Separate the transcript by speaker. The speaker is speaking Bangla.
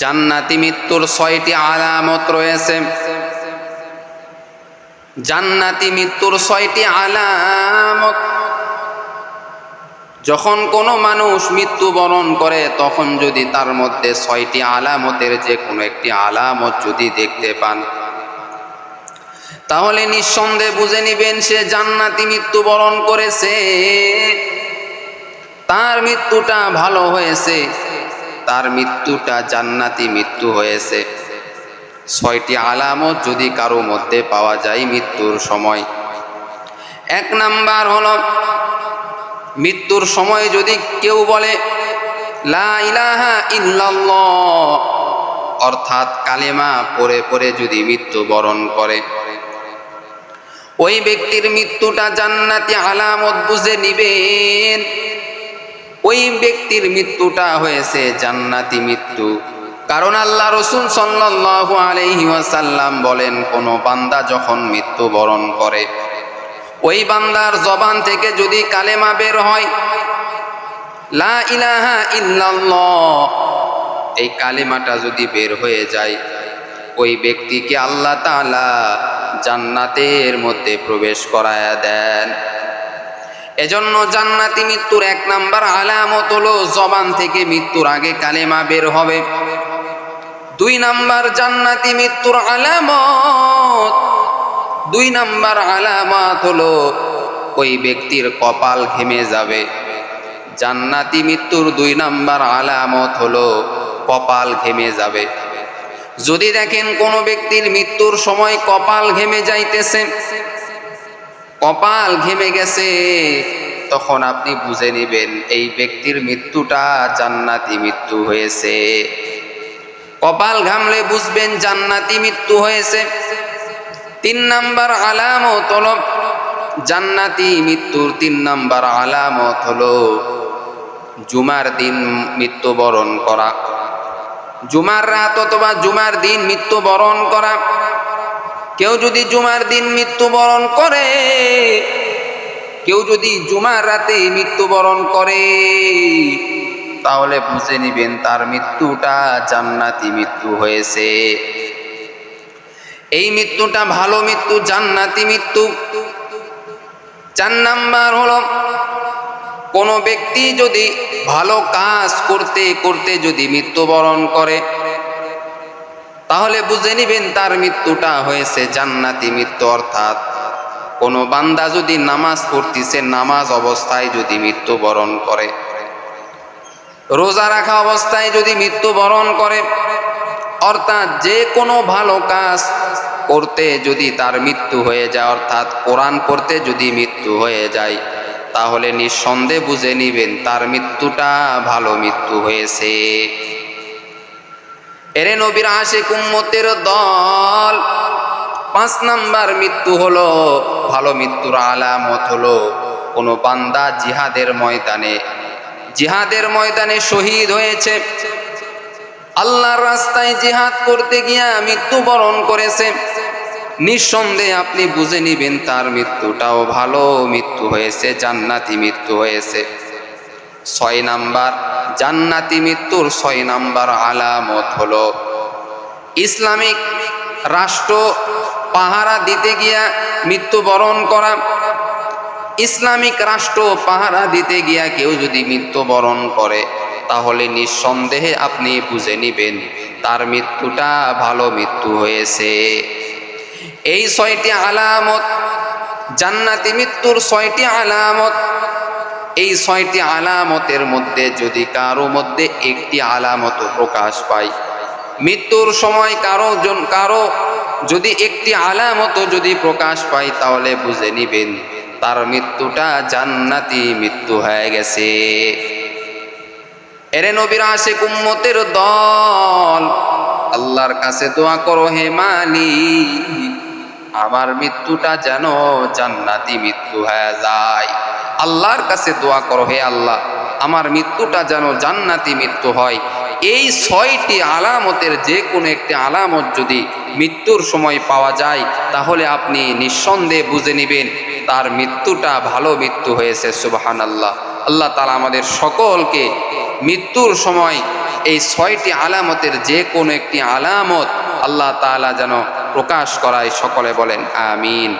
Speaker 1: জান্নাতি মৃত্যুর ছয়টি আলামত রয়েছে। জান্নাতি মৃত্যুর ছয়টি আলামত। যখন কোনো মানুষ মৃত্যুবরণ করে, তখন যদি তার মধ্যে ছয়টি আলামতের যে কোনো একটি আলামত যদি দেখতে পান, তাহলে নিঃসন্দেহে বুঝে নিবেন সে জান্নাতি মৃত্যুবরণ করেছে, তার মৃত্যুটা ভালো হয়েছে। তার মৃত্যুটা জান্নাতি মৃত্যু হয়েছে। ছয়টি আলামত যদি কারও মধ্যে পাওয়া যায় মৃত্যুর সময়। এক নাম্বার হল, মৃত্যুর সময় যদি কেউ বলে, লা ইলাহা অর্থাৎ কালেমা পরে পরে যদি মৃত্যুবরণ করে। ওই ব্যক্তির মৃত্যুটা জান্নাতি আলামত বুঝে নিবেন। ওই ব্যক্তির মৃত্যুটা হয়েছে জান্নাতি মৃত্যু। কারণ আল্লাহ রসুল সাল্লাল্লাহু আলাইহি ওয়াসাল্লাম বলেন, কোন বান্দা যখন মৃত্যুবরণ করে, ওই বান্দার জবান থেকে যদি কালেমা বের হয়, লা ইলাহা এই কালেমাটা যদি বের হয়ে যায়, ওই ব্যক্তিকে আল্লাহ তালা জান্নাতের মধ্যে প্রবেশ করায়া দেন। এজন্য জান্নাতি মৃত্যুর এক নাম্বার আলামত হলো জবান থেকে মৃত্যুর আগে কালেমা বের হবে। দুই নাম্বার জান্নাতি মৃত্যুর আলামত, দুই নাম্বার আলামত হলো ওই ব্যক্তির কপাল ঘেমে যাবে। জান্নাতি মৃত্যুর দুই নাম্বার আলামত হলো কপাল ঘেমে যাবে। যদি দেখেন কোনো ব্যক্তির মৃত্যুর সময় কপাল ঘেমে যাইতেছে কপাল ঘেমে গেছে। তখন আপনি বুঝে নেবেন, এই ব্যক্তির মৃত্যুটা জান্নাতি মৃত্যু হয়েছে। কপাল ঘামলে বুঝবেন জান্নাতি মৃত্যু হয়েছে। তিন নাম্বার আলামত হলো, জান্নাতি মৃত্যুর তিন নাম্বার আলামত হলো, জুমার দিন মৃত্যুবরণ করা। জুমার রাত অথবা জুমার দিন মৃত্যুবরণ করা। কেউ যদি জুমার দিন মৃত্যুবরণ করে, কেউ যদি জুমার রাতে মৃত্যুবরণ করে, তাহলে বুঝে নিবেন তার মৃত্যুটা জান্নাতি মৃত্যু হয়েছে। এই মৃত্যুটা ভালো মৃত্যু, জান্নাতি মৃত্যু। চার নাম্বার হলো, কোনো ব্যক্তি যদি ভালো কাজ করতে করতে যদি মৃত্যুবরণ করে তাহলে বুঝে নিবেন তার মৃত্যুটা হয়েছে জান্নাতি মৃত্যু, অর্থাৎ কোনো বান্দা যদি নামাজ পড়তিছে, নামাজ অবস্থায় যদি মৃত্যুবরণ করে। রোজা রাখা অবস্থায় যদি মৃত্যুবরণ করে, অর্থাৎ যে কোনো ভালো কাজ করতে যদি তার মৃত্যু হয়ে যায়, অর্থাৎ কোরআন পড়তে যদি মৃত্যু হয়ে যায়, তাহলে নিঃসন্দেহে বুঝে নিবেন তার মৃত্যুটা ভালো মৃত্যু হয়েছে। এরে নবীর আশে কুম্মতের দল। পাঁচ নাম্বার মৃত্যু হলো, ভালো মৃত্যুর আলামত হলো। কোনো বান্দা জিহাদের ময়দানে জিহাদের ময়দানে শহীদ হয়েছে। আল্লাহর রাস্তায় জিহাদ করতে গিয়া মৃত্যুবরণ করেছে। নিঃসন্দেহে আপনি বুঝে নিবেন, তার মৃত্যুটাও ভালো মৃত্যু হয়েছে, জান্নাতি মৃত্যু হয়েছে। ছয় নাম্বার জান্নাতি মৃত্যুর ছয় নাম্বার আলামত হল, ইসলামিক রাষ্ট্র পাহারা দিতে গিয়া মৃত্যুবরণ করা, ইসলামিক রাষ্ট্র পাহারা দিতে গিয়া কেউ যদি মৃত্যুবরণ করে, তাহলে নিঃসন্দেহে আপনি বুঝে নিবেন তার মৃত্যুটা ভালো মৃত্যু হয়েছে। এই ছয়টি আলামত, জান্নাতি মৃত্যুর ছয়টি আলামত এই ছয়টি আলামতের মধ্যে যদি কারও মধ্যে একটি আলামত প্রকাশ পায়, মৃত্যুর সময় কারও জন কারও যদি একটি আলামত যদি প্রকাশ পায়, তাহলে বুঝে নিবেন, তার মৃত্যুটা জান্নাতি মৃত্যু হয়ে গেছে। এরে নবীর আসে কুম্মতের দল, আল্লাহর কাছে দোয়া করো, হে মালি আমার মৃত্যুটা যেন জান্নাতি মৃত্যু হয়ে যায়। আল্লাহর কাছে দোয়া করো হে আল্লাহ, আমার মৃত্যুটা যেন জান্নাতি মৃত্যু হয়। এই ছয়টি আলামতের যে কোনো একটি আলামত যদি মৃত্যুর সময় পাওয়া যায়, তাহলে আপনি নিঃসন্দেহে বুঝে নেবেন তার মৃত্যুটা ভালো মৃত্যু হয়েছে সুবাহান আল্লাহ আল্লাহ তালা আমাদের সকলকে মৃত্যুর সময় এই ছয়টি আলামতের যে কোনো একটি আলামত আল্লাহ তাআলা যেন প্রকাশ করায় সকলে বলেন আমিন।